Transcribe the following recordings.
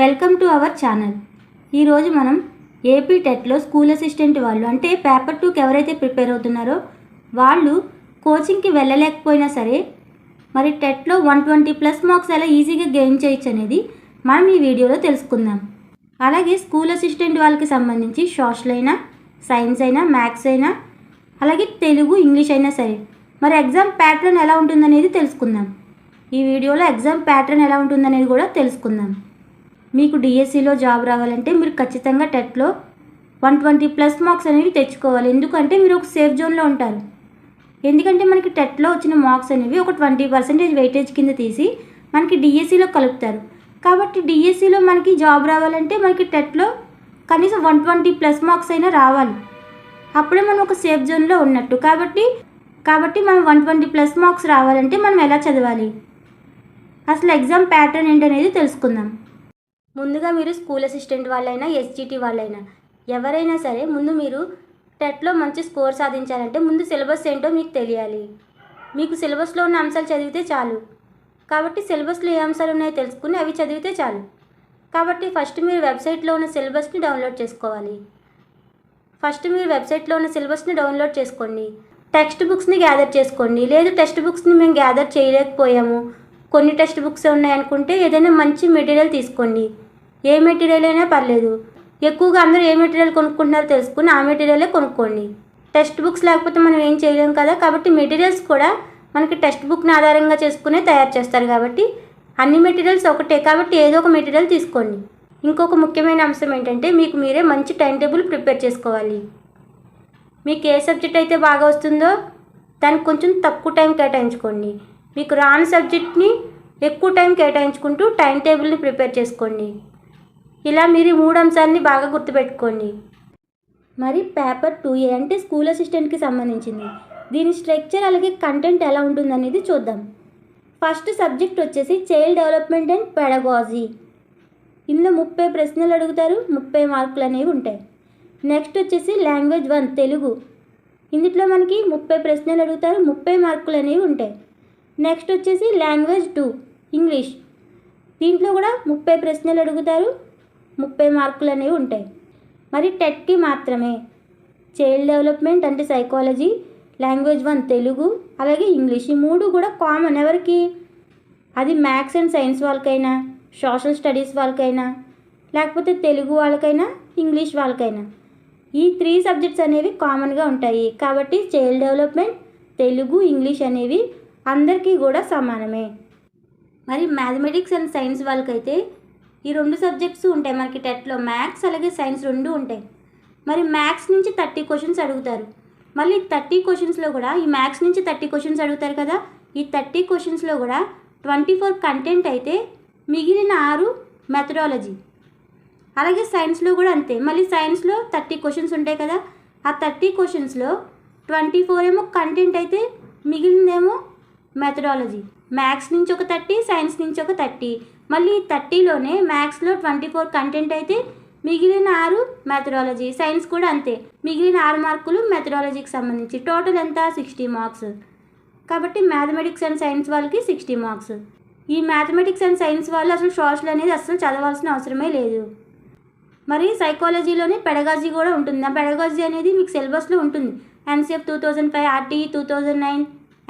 Welcome to our channel. ఈరోజు మనం AP టెట్లో స్కూల్ అసిస్టెంట్ వాళ్ళు అంటే పేపర్ టూకి ఎవరైతే ప్రిపేర్ అవుతున్నారో వాళ్ళు కోచింగ్కి వెళ్ళలేకపోయినా సరే మరి టెట్లో వన్ ట్వంటీ ప్లస్ మార్క్స్ ఎలా ఈజీగా గెయిన్ చేయొచ్చు అనేది మనం ఈ వీడియోలో తెలుసుకుందాం. అలాగే స్కూల్ అసిస్టెంట్ వాళ్ళకి సంబంధించి సోషల్ అయినా సైన్స్ అయినా మ్యాథ్స్ అయినా అలాగే తెలుగు ఇంగ్లీష్ అయినా సరే మరి ఎగ్జామ్ ప్యాటర్న్ ఎలా ఉంటుందనేది తెలుసుకుందాం. ఈ వీడియోలో ఎగ్జామ్ ప్యాటర్న్ ఎలా ఉంటుందనేది కూడా తెలుసుకుందాం. మీకు డిఎస్సిలో జాబ్ రావాలంటే మీరు ఖచ్చితంగా టెట్లో వన్ ట్వంటీ ప్లస్ మార్క్స్ అనేవి తెచ్చుకోవాలి. ఎందుకంటే మీరు ఒక సేఫ్ జోన్లో ఉంటారు. ఎందుకంటే మనకి టెట్లో వచ్చిన మార్క్స్ అనేవి ఒక ట్వంటీ పర్సెంటేజ్ వెయిటేజ్ కింద తీసి మనకి డిఎస్సిలో కలుపుతారు. కాబట్టి డిఎస్సిలో మనకి జాబ్ రావాలంటే మనకి టెట్లో కనీసం వన్ ట్వంటీ ప్లస్ మార్క్స్ అయినా రావాలి. అప్పుడే మనం ఒక సేఫ్ జోన్లో ఉన్నట్టు. కాబట్టి కాబట్టి మనం వన్ ట్వంటీ ప్లస్ మార్క్స్ రావాలంటే మనం ఎలా చదవాలి? అసలు ఎగ్జామ్ ప్యాటర్న్ ఏంటనేది తెలుసుకుందాం. ముందుగా మీరు స్కూల్ అసిస్టెంట్ వాళ్ళైనా ఎస్జిటి వాళ్ళైనా ఎవరైనా సరే ముందు మీరు టెట్లో మంచి స్కోర్ సాధించాలంటే ముందు సిలబస్ ఏంటో మీకు తెలియాలి. మీకు సిలబస్లో ఉన్న అంశాలు చదివితే చాలు. కాబట్టి సిలబస్లో ఏ అంశాలు ఉన్నాయో తెలుసుకుని అవి చదివితే చాలు. కాబట్టి ఫస్ట్ మీరు వెబ్సైట్లో ఉన్న సిలబస్ని డౌన్లోడ్ చేసుకోవాలి. ఫస్ట్ మీరు వెబ్సైట్లో ఉన్న సిలబస్ని డౌన్లోడ్ చేసుకోండి. టెక్స్ట్ బుక్స్ని గ్యాదర్ చేసుకోండి. లేదు టెక్స్ట్ బుక్స్ని మేము గ్యాదర్ చేయలేకపోయాము. కొన్ని టెక్స్ట్ బుక్స్ ఉన్నాయనుకుంటే ఏదైనా మంచి మెటీరియల్ తీసుకోండి. ఏ మెటీరియల్ అయినా పర్లేదు. ఎక్కువగా అందరూ ఏ మెటీరియల్ కొనుక్కుంటున్నారో తెలుసుకుని ఆ మెటీరియలే కొనుక్కోండి. టెక్స్ట్ బుక్స్ లేకపోతే మనం ఏం చేయలేం కదా? కాబట్టి మెటీరియల్స్ కూడా మనకి టెక్స్ట్ బుక్ని ఆధారంగా చేసుకునే తయారు చేస్తారు కాబట్టి అన్ని మెటీరియల్స్ ఒకటే కాబట్టి ఏదో ఒక మెటీరియల్ తీసుకోండి. ఇంకొక ముఖ్యమైన అంశం ఏంటంటే మీకు మీరే మంచి టైం టేబుల్ ప్రిపేర్ చేసుకోవాలి. మీకు ఏ సబ్జెక్ట్ అయితే బాగా వస్తుందో దానికి కొంచెం తక్కువ టైం కేటాయించుకోండి. మీకు రాని సబ్జెక్ట్ని ఎక్కువ టైం కేటాయించుకుంటూ టైం టేబుల్ని ప్రిపేర్ చేసుకోండి. ఇలా మీరు మూడు అంశాలని బాగా గుర్తుపెట్టుకోండి. మరి పేపర్ టూ ఏ అంటే స్కూల్ అసిస్టెంట్కి సంబంధించింది. దీని స్ట్రక్చర్ అలాగే కంటెంట్ ఎలా ఉంటుందనేది చూద్దాం. ఫస్ట్ సబ్జెక్ట్ వచ్చేసి చైల్డ్ డెవలప్మెంట్ అండ్ పెడగాజీ. ఇందులో ముప్పై ప్రశ్నలు అడుగుతారు ముప్పై మార్కులు అనేవి ఉంటాయి. నెక్స్ట్ వచ్చేసి లాంగ్వేజ్ వన్ తెలుగు. ఇందులో మనకి ముప్పై ప్రశ్నలు అడుగుతారు ముప్పై మార్కులు అనేవి ఉంటాయి. నెక్స్ట్ వచ్చేసి లాంగ్వేజ్ టూ ఇంగ్లీష్. దీంట్లో కూడా ముప్పై ప్రశ్నలు అడుగుతారు ముప్పై మార్కులు అనేవి ఉంటాయి. మరి టెట్కి మాత్రమే. చైల్డ్ డెవలప్మెంట్ అంటే సైకాలజీ లాంగ్వేజ్ వన్ తెలుగు అలాగే ఇంగ్లీష్. ఈ మూడు కూడా కామన్ ఎవరికి? అది మ్యాథ్స్ అండ్ సైన్స్ వాళ్ళకైనా సోషల్ స్టడీస్ వాళ్ళకైనా లేకపోతే తెలుగు వాళ్ళకైనా ఇంగ్లీష్ వాళ్ళకైనా. ఈ త్రీ సబ్జెక్ట్స్ అనేవి కామన్గా ఉంటాయి. కాబట్టి చైల్డ్ డెవలప్మెంట్ తెలుగు ఇంగ్లీష్ అనేవి అందరికీ కూడా సమానమే. మరి మ్యాథమెటిక్స్ అండ్ సైన్స్ వాళ్ళకైతే ఈ రెండు సబ్జెక్ట్స్ ఉంటాయి మనకి టెట్లో మ్యాథ్స్ అలాగే సైన్స్ రెండు ఉంటాయి. మరి మ్యాథ్స్ నుంచి థర్టీ క్వశ్చన్స్ అడుగుతారు. మళ్ళీ థర్టీ క్వశ్చన్స్లో కూడా ఈ మ్యాథ్స్ నుంచి థర్టీ క్వశ్చన్స్ అడుగుతారు కదా ఈ థర్టీ క్వశ్చన్స్లో కూడా ట్వంటీ ఫోర్ కంటెంట్ అయితే మిగిలిన ఆరు మెథడాలజీ. అలాగే సైన్స్లో కూడా అంతే. మళ్ళీ సైన్స్లో థర్టీ క్వశ్చన్స్ ఉంటాయి కదా ఆ థర్టీ క్వశ్చన్స్లో ట్వంటీ ఫోర్ ఏమో కంటెంట్ అయితే మిగిలిందేమో మెథడాలజీ. మ్యాథ్స్ నుంచి ఒక థర్టీ సైన్స్ నుంచి ఒక థర్టీ. మళ్ళీ థర్టీలోనే మ్యాథ్స్లో ట్వంటీ ఫోర్ కంటెంట్ అయితే మిగిలిన ఆరు మెథడాలజీ సైన్స్ కూడా అంతే. మిగిలిన ఆరు మార్కులు మెథడాలజీకి సంబంధించి. టోటల్ ఎంత? సిక్స్టీ మార్క్స్ కాబట్టి మ్యాథమెటిక్స్ అండ్ సైన్స్ వాళ్ళకి సిక్స్టీ మార్క్స్ ఈ మ్యాథమెటిక్స్ అండ్ సైన్స్ వాళ్ళు అసలు సోషల్ అనేది అసలు చదవాల్సిన అవసరమే లేదు. మరి సైకాలజీలోనే పెడగాజీ కూడా ఉంటుంది. ఆ పెడగాజీ అనేది మీకు సిలబస్లో ఉంటుంది. NCF two thousand five RTE two thousand nine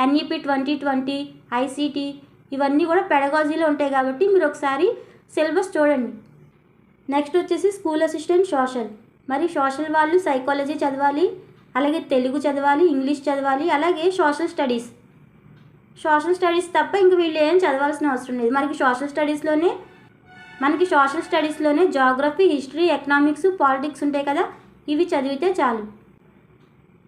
NEP twenty twenty ICT ఇవన్నీ కూడా పెడగాజీలో ఉంటాయి కాబట్టి మీరు ఒకసారి సిలబస్ చూడండి. నెక్స్ట్ వచ్చేసి స్కూల్ అసిస్టెంట్ సోషల్. మరి సోషల్ వాళ్ళు సైకాలజీ చదవాలి అలాగే తెలుగు చదవాలి ఇంగ్లీష్ చదవాలి అలాగే సోషల్ స్టడీస్. సోషల్ స్టడీస్ తప్ప ఇంక వీళ్ళు ఏం చదవాల్సిన అవసరం లేదు. మనకి సోషల్ స్టడీస్లోనే మనకి సోషల్ స్టడీస్లోనే జాగ్రఫీ హిస్టరీ ఎకనామిక్స్ పాలిటిక్స్ ఉంటాయి కదా ఇవి చదివితే చాలు.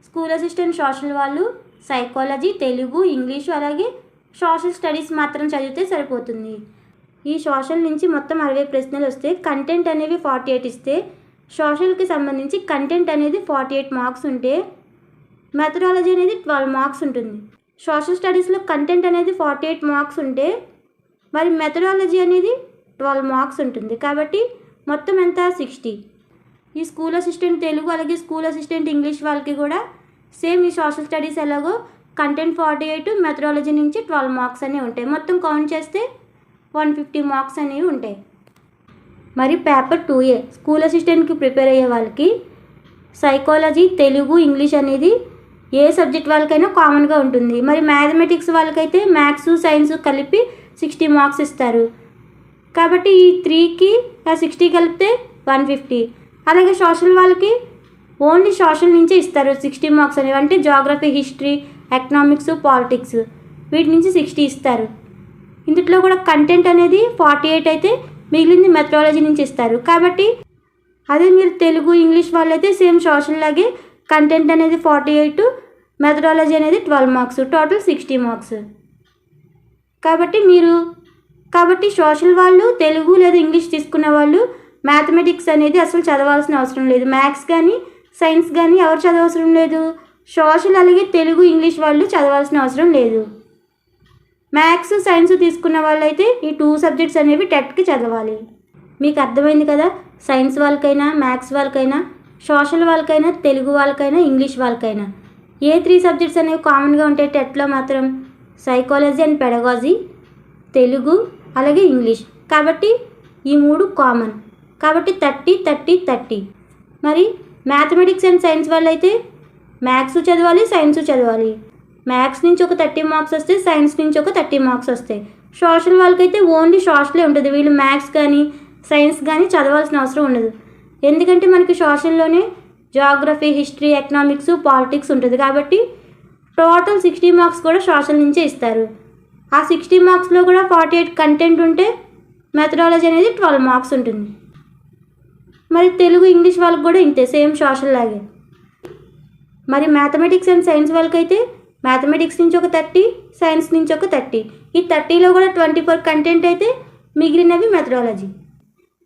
స్కూల్ అసిస్టెంట్ సోషల్ వాళ్ళు సైకాలజీ తెలుగు ఇంగ్లీషు అలాగే సోషల్ స్టడీస్ మాత్రం చదివితే సరిపోతుంది. ఈ సోషల్ నుంచి మొత్తం అరవై ప్రశ్నలు వస్తే కంటెంట్ అనేవి ఫార్టీ ఎయిట్ ఇస్తే సోషల్కి సంబంధించి కంటెంట్ అనేది ఫార్టీ ఎయిట్ మార్క్స్ ఉంటే మెథడాలజీ అనేది ట్వెల్వ్ మార్క్స్ ఉంటుంది. సోషల్ స్టడీస్లో కంటెంట్ అనేది ఫార్టీ ఎయిట్ మార్క్స్ ఉంటే మరి మెథడాలజీ అనేది ట్వెల్వ్ మార్క్స్ ఉంటుంది. కాబట్టి మొత్తం ఎంత? సిక్స్టీ. ఈ స్కూల్ అసిస్టెంట్ తెలుగు అలాగే స్కూల్ అసిస్టెంట్ ఇంగ్లీష్ వాళ్ళకి కూడా సేమ్ ఈ సోషల్ స్టడీస్ ఎలాగో కంటెంట్ ఫార్టీ ఎయిట్ మెథడాలజీ నుంచి ట్వెల్వ్ మార్క్స్ అనేవి ఉంటాయి. మొత్తం కౌంట్ చేస్తే వన్ ఫిఫ్టీ మార్క్స్ అనేవి ఉంటాయి. మరి పేపర్ టూ ఏ స్కూల్ అసిస్టెంట్కి ప్రిపేర్ అయ్యే వాళ్ళకి సైకాలజీ తెలుగు ఇంగ్లీష్ అనేది ఏ సబ్జెక్ట్ వాళ్ళకైనా కామన్గా ఉంటుంది. మరి మ్యాథమెటిక్స్ వాళ్ళకైతే మ్యాథ్స్ సైన్స్ కలిపి సిక్స్టీ మార్క్స్ ఇస్తారు. కాబట్టి ఈ త్రీకి ఆ సిక్స్టీ కలిపితే వన్ ఫిఫ్టీ. అలాగే సోషల్ వాళ్ళకి ఓన్లీ సోషల్ నుంచే ఇస్తారు సిక్స్టీ మార్క్స్ అనేవి. అంటే జాగ్రఫీ హిస్టరీ ఎకనామిక్స్ పాలిటిక్స్ వీటి నుంచి సిక్స్టీ ఇస్తారు. ఇందులో కూడా కంటెంట్ అనేది ఫార్టీ ఎయిట్ అయితే మిగిలింది మెథడాలజీ నుంచి ఇస్తారు. కాబట్టి అదే మీరు తెలుగు ఇంగ్లీష్ వాళ్ళైతే సేమ్ సోషల్ లాగే కంటెంట్ అనేది ఫార్టీ ఎయిట్ మెథడాలజీ అనేది twelve marks total sixty marks కాబట్టి మీరు కాబట్టి సోషల్ వాళ్ళు తెలుగు లేదా ఇంగ్లీష్ తీసుకున్న వాళ్ళు మ్యాథమెటిక్స్ అనేది అసలు చదవాల్సిన అవసరం లేదు. మ్యాథ్స్ కానీ సైన్స్ కానీ ఎవరు చదవవసరం లేదు. సోషల్ అలాగే తెలుగు ఇంగ్లీష్ వాళ్ళు చదవాల్సిన అవసరం లేదు. మ్యాథ్స్ సైన్స్ తీసుకున్న వాళ్ళైతే ఈ టూ సబ్జెక్ట్స్ అనేవి టెట్కి చదవాలి. మీకు అర్థమైంది కదా? సైన్స్ వాళ్ళకైనా మ్యాథ్స్ వాళ్ళకైనా సోషల్ వాళ్ళకైనా తెలుగు వాళ్ళకైనా ఇంగ్లీష్ వాళ్ళకైనా. ఏ త్రీ సబ్జెక్ట్స్ అనేవి కామన్గా ఉంటాయి టెట్లో మాత్రం సైకాలజీ అండ్ పెడగాజీ తెలుగు అలాగే ఇంగ్లీష్. కాబట్టి ఈ మూడు కామన్. కాబట్టి థర్టీ థర్టీ థర్టీ. మరి మ్యాథమెటిక్స్ అండ్ సైన్స్ వాళ్ళైతే మ్యాథ్స్ చదవాలి సైన్స్ చదవాలి. మ్యాథ్స్ నుంచి ఒక థర్టీ మార్క్స్ వస్తే సైన్స్ నుంచి ఒక థర్టీ మార్క్స్ వస్తాయి. సోషల్ వాళ్ళకైతే ఓన్లీ సోషలే ఉంటుంది. వీళ్ళు మ్యాథ్స్ కానీ సైన్స్ కానీ చదవాల్సిన అవసరం ఉండదు. ఎందుకంటే మనకి సోషల్లోనే జాగ్రఫీ హిస్టరీ ఎకనామిక్స్ పాలిటిక్స్ ఉంటుంది. కాబట్టి టోటల్ సిక్స్టీ మార్క్స్ కూడా సోషల్ నుంచే ఇస్తారు. ఆ సిక్స్టీ మార్క్స్లో కూడా ఫార్టీ ఎయిట్ కంటెంట్ ఉంటే మెథడాలజీ అనేది ట్వెల్వ్ మార్క్స్ ఉంటుంది. మరి తెలుగు ఇంగ్లీష్ వాళ్ళకి కూడా ఇంతే సేమ్ సోషల్ లాగే. మరి మ్యాథమెటిక్స్ అండ్ సైన్స్ వాళ్ళకైతే మ్యాథమెటిక్స్ నుంచి ఒక థర్టీ సైన్స్ నుంచి ఒక థర్టీ ఈ థర్టీలో కూడా ట్వంటీ ఫోర్ కంటెంట్ అయితే మిగిలినవి మెథడాలజీ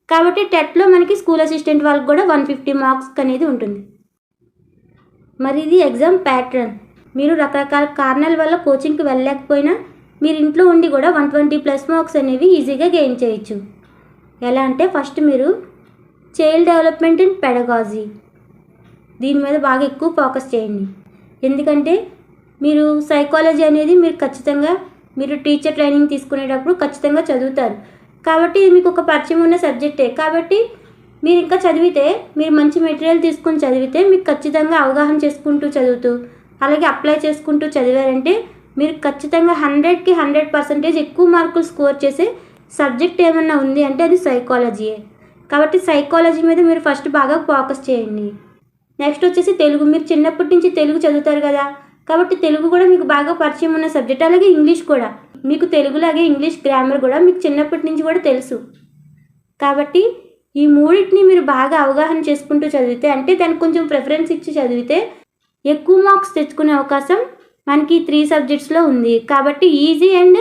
కాబట్టి టెట్లో మనకి స్కూల్ అసిస్టెంట్ వాళ్ళకి కూడా వన్ ఫిఫ్టీ మార్క్స్ అనేది ఉంటుంది. మరి ఇది ఎగ్జామ్ ప్యాటర్న్ మీరు రకరకాల కారణాల వల్ల కోచింగ్కి వెళ్ళలేకపోయినా మీరు ఇంట్లో ఉండి కూడా వన్ ట్వంటీ ప్లస్ మార్క్స్ అనేవి ఈజీగా గెయిన్ చేయొచ్చు. ఎలా అంటే ఫస్ట్ మీరు చైల్డ్ డెవలప్మెంట్ అండ్ పెడగాజీ దీని మీద బాగా ఎక్కువ ఫోకస్ చేయండి. ఎందుకంటే మీరు సైకాలజీ అనేది మీరు ఖచ్చితంగా మీరు టీచర్ ట్రైనింగ్ తీసుకునేటప్పుడు ఖచ్చితంగా చదువుతారు. కాబట్టి ఇది మీకు ఒక పరిచయం ఉన్న సబ్జెక్టే కాబట్టి మీరు ఇంకా చదివితే మీరు మంచి మెటీరియల్ తీసుకుని చదివితే మీకు ఖచ్చితంగా అవగాహన చేసుకుంటూ చదువుతూ అలాగే అప్లై చేసుకుంటూ చదివారంటే మీరు ఖచ్చితంగా హండ్రెడ్కి హండ్రెడ్ పర్సెంటేజ్ ఎక్కువ మార్కులు స్కోర్ చేసే సబ్జెక్ట్ ఏమన్నా ఉంది అంటే అది సైకాలజీయే కాబట్టి సైకాలజీ మీద మీరు ఫస్ట్ బాగా ఫోకస్ చేయండి. నెక్స్ట్ వచ్చేసి తెలుగు. మీరు చిన్నప్పటి నుంచి తెలుగు చదువుతారు కదా. కాబట్టి తెలుగు కూడా మీకు బాగా పరిచయం ఉన్న సబ్జెక్ట్ అలాగే ఇంగ్లీష్ కూడా. మీకు తెలుగులాగే ఇంగ్లీష్ గ్రామర్ కూడా మీకు చిన్నప్పటి నుంచి కూడా తెలుసు. కాబట్టి ఈ మూడింటిని మీరు బాగా అవగాహన చేసుకుంటూ చదివితే అంటే దానికి కొంచెం ప్రిఫరెన్స్ ఇచ్చి చదివితే ఎక్కువ మార్క్స్ తెచ్చుకునే అవకాశం మనకి ఈ త్రీ సబ్జెక్ట్స్లో ఉంది. కాబట్టి ఈజీ అండ్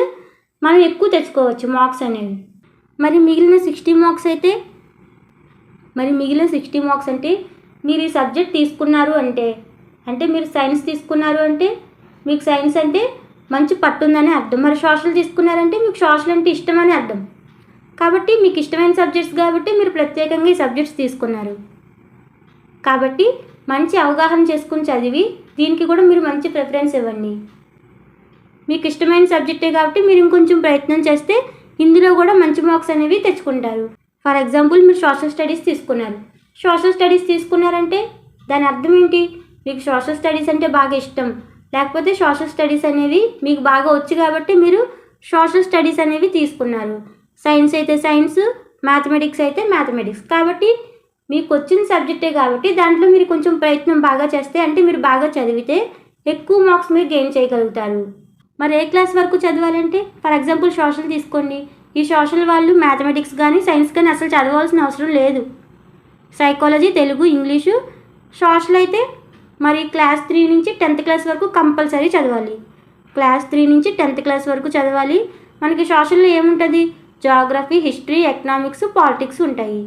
మనం ఎక్కువ తెచ్చుకోవచ్చు మార్క్స్ అనేవి. మరి మిగిలిన సిక్స్టీ మార్క్స్ అయితే మరి మిగిలిన సిక్స్టీ మార్క్స్ అంటే మీరు ఈ సబ్జెక్ట్ తీసుకున్నారు అంటే అంటే మీరు సైన్స్ తీసుకున్నారు అంటే మీకు సైన్స్ అంటే మంచి పట్టుందని అర్థం. మరి సోషల్ తీసుకున్నారంటే మీకు సోషల్ అంటే ఇష్టం అని అర్థం. కాబట్టి మీకు ఇష్టమైన సబ్జెక్ట్స్ కాబట్టి మీరు ప్రత్యేకంగా ఈ సబ్జెక్ట్స్ తీసుకున్నారు. కాబట్టి మంచి అవగాహన చేసుకుని చదివి దీనికి కూడా మీరు మంచి ప్రిఫరెన్స్ ఇవ్వండి. మీకు ఇష్టమైన సబ్జెక్టే కాబట్టి మీరు ఇంకొంచెం ప్రయత్నం చేస్తే ఇందులో కూడా మంచి మార్క్స్ అనేవి తెచ్చుకుంటారు. ఫర్ ఎగ్జాంపుల్ మీరు సోషల్ స్టడీస్ తీసుకున్నారు. సోషల్ స్టడీస్ తీసుకున్నారంటే దాని అర్థం ఏంటి? మీకు సోషల్ స్టడీస్ అంటే బాగా ఇష్టం. లేకపోతే సోషల్ స్టడీస్ అనేవి మీకు బాగా వచ్చు కాబట్టి మీరు సోషల్ స్టడీస్ అనేవి తీసుకున్నారు. సైన్స్ అయితే సైన్స్ మ్యాథమెటిక్స్ అయితే మ్యాథమెటిక్స్. కాబట్టి మీకు వచ్చిన సబ్జెక్టే కాబట్టి దాంట్లో మీరు కొంచెం ప్రయత్నం బాగా చేస్తే అంటే మీరు బాగా చదివితే ఎక్కువ మార్క్స్ మీరు గెయిన్ చేయగలుగుతారు. మరి ఏ క్లాస్ వరకు చదవాలంటే? ఫర్ ఎగ్జాంపుల్ సోషల్ తీసుకోండి. ఈ సోషల్ వాళ్ళు మ్యాథమెటిక్స్ కానీ సైన్స్ కానీ అసలు చదవాల్సిన అవసరం లేదు. సైకాలజీ తెలుగు ఇంగ్లీషు సోషల్ అయితే మరి క్లాస్ త్రీ నుంచి టెన్త్ క్లాస్ వరకు కంపల్సరీ చదవాలి. క్లాస్ త్రీ నుంచి టెన్త్ క్లాస్ వరకు చదవాలి. మనకి సోషల్లో ఏముంటుంది? జాగ్రఫీ హిస్టరీ ఎకనామిక్స్ పాలిటిక్స్ ఉంటాయి.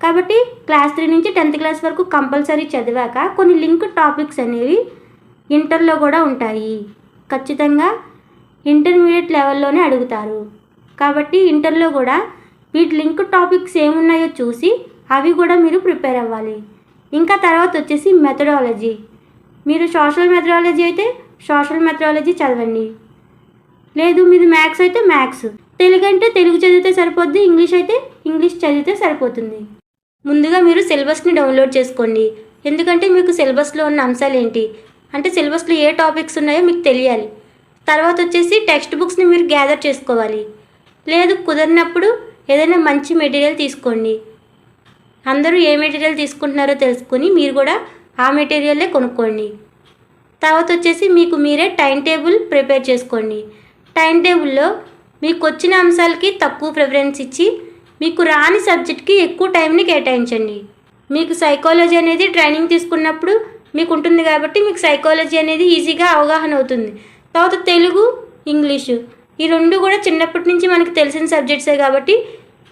కాబట్టి క్లాస్ త్రీ నుంచి టెన్త్ క్లాస్ వరకు కంపల్సరీ చదివాక కొన్ని లింక్ టాపిక్స్ అనేవి ఇంటర్లో కూడా ఉంటాయి. ఖచ్చితంగా ఇంటర్మీడియట్ లెవెల్లోనే అడుగుతారు. కాబట్టి ఇంటర్లో కూడా వీటి లింక్ టాపిక్స్ ఏమున్నాయో చూసి అవి కూడా మీరు ప్రిపేర్ అవ్వాలి. ఇంకా తర్వాత వచ్చేసి మెథడాలజీ. మీరు సోషల్ మెథడాలజీ అయితే సోషల్ మెథడాలజీ చదవండి. లేదు మీది మ్యాథ్స్ అయితే మ్యాథ్స్. తెలుగు అంటే తెలుగు చదివితే సరిపోద్ది ఇంగ్లీష్ అయితే ఇంగ్లీష్ చదివితే సరిపోతుంది. ముందుగా మీరు సిలబస్ని డౌన్లోడ్ చేసుకోండి. ఎందుకంటే మీకు సిలబస్లో ఉన్న అంశాలు ఏంటి అంటే సిలబస్లో ఏ టాపిక్స్ ఉన్నాయో మీకు తెలియాలి. తర్వాత వచ్చేసి టెక్స్ట్ బుక్స్ని మీరు గ్యాదర్ చేసుకోవాలి. లేదు కుదిరినప్పుడు ఏదైనా మంచి మెటీరియల్ తీసుకోండి. అందరూ ఏ మెటీరియల్ తీసుకుంటున్నారో తెలుసుకుని మీరు కూడా ఆ మెటీరియల్లే కొనుక్కోండి. తర్వాత వచ్చేసి మీకు మీరే టైం టేబుల్ ప్రిపేర్ చేసుకోండి. టైం టేబుల్లో మీకు వచ్చిన అంశాలకి తక్కువ ప్రిఫరెన్స్ ఇచ్చి మీకు రాని సబ్జెక్ట్కి ఎక్కువ టైంని కేటాయించండి. మీకు సైకాలజీ అనేది ట్రైనింగ్ తీసుకున్నప్పుడు మీకు ఉంటుంది కాబట్టి మీకు సైకాలజీ అనేది ఈజీగా అవగాహన అవుతుంది. తర్వాత తెలుగు ఇంగ్లీషు ఈ రెండు కూడా చిన్నప్పటి నుంచి మనకు తెలిసిన సబ్జెక్ట్సే కాబట్టి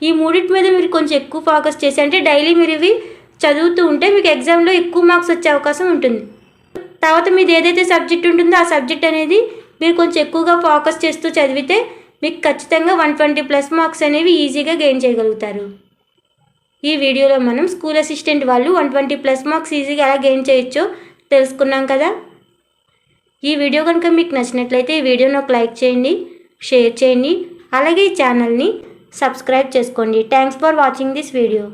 ఈ మూడింటి మీద మీరు కొంచెం ఎక్కువ ఫోకస్ చేసి అంటే డైలీ మీరు ఇవి చదువుతూ ఉంటే మీకు ఎగ్జామ్లో ఎక్కువ మార్క్స్ వచ్చే అవకాశం ఉంటుంది. తర్వాత మీది ఏదైతే సబ్జెక్ట్ ఉంటుందో ఆ సబ్జెక్ట్ అనేది మీరు కొంచెం ఎక్కువగా ఫోకస్ చేస్తూ చదివితే మీకు ఖచ్చితంగా వన్ ట్వంటీ ప్లస్ మార్క్స్ అనేవి ఈజీగా గెయిన్ చేయగలుగుతారు. ఈ వీడియోలో మనం స్కూల్ అసిస్టెంట్ వాళ్ళు వన్ ట్వంటీ ప్లస్ మార్క్స్ ఈజీగా ఎలా గెయిన్ చేయొచ్చో తెలుసుకున్నాం కదా. ఈ వీడియో కనుక మీకు నచ్చినట్లయితే ఈ వీడియోని ఒక లైక్ చేయండి షేర్ చేయండి అలాగే ఈ ఛానల్ని సబ్స్క్రైబ్ చేసుకోండి. Thanks for watching this video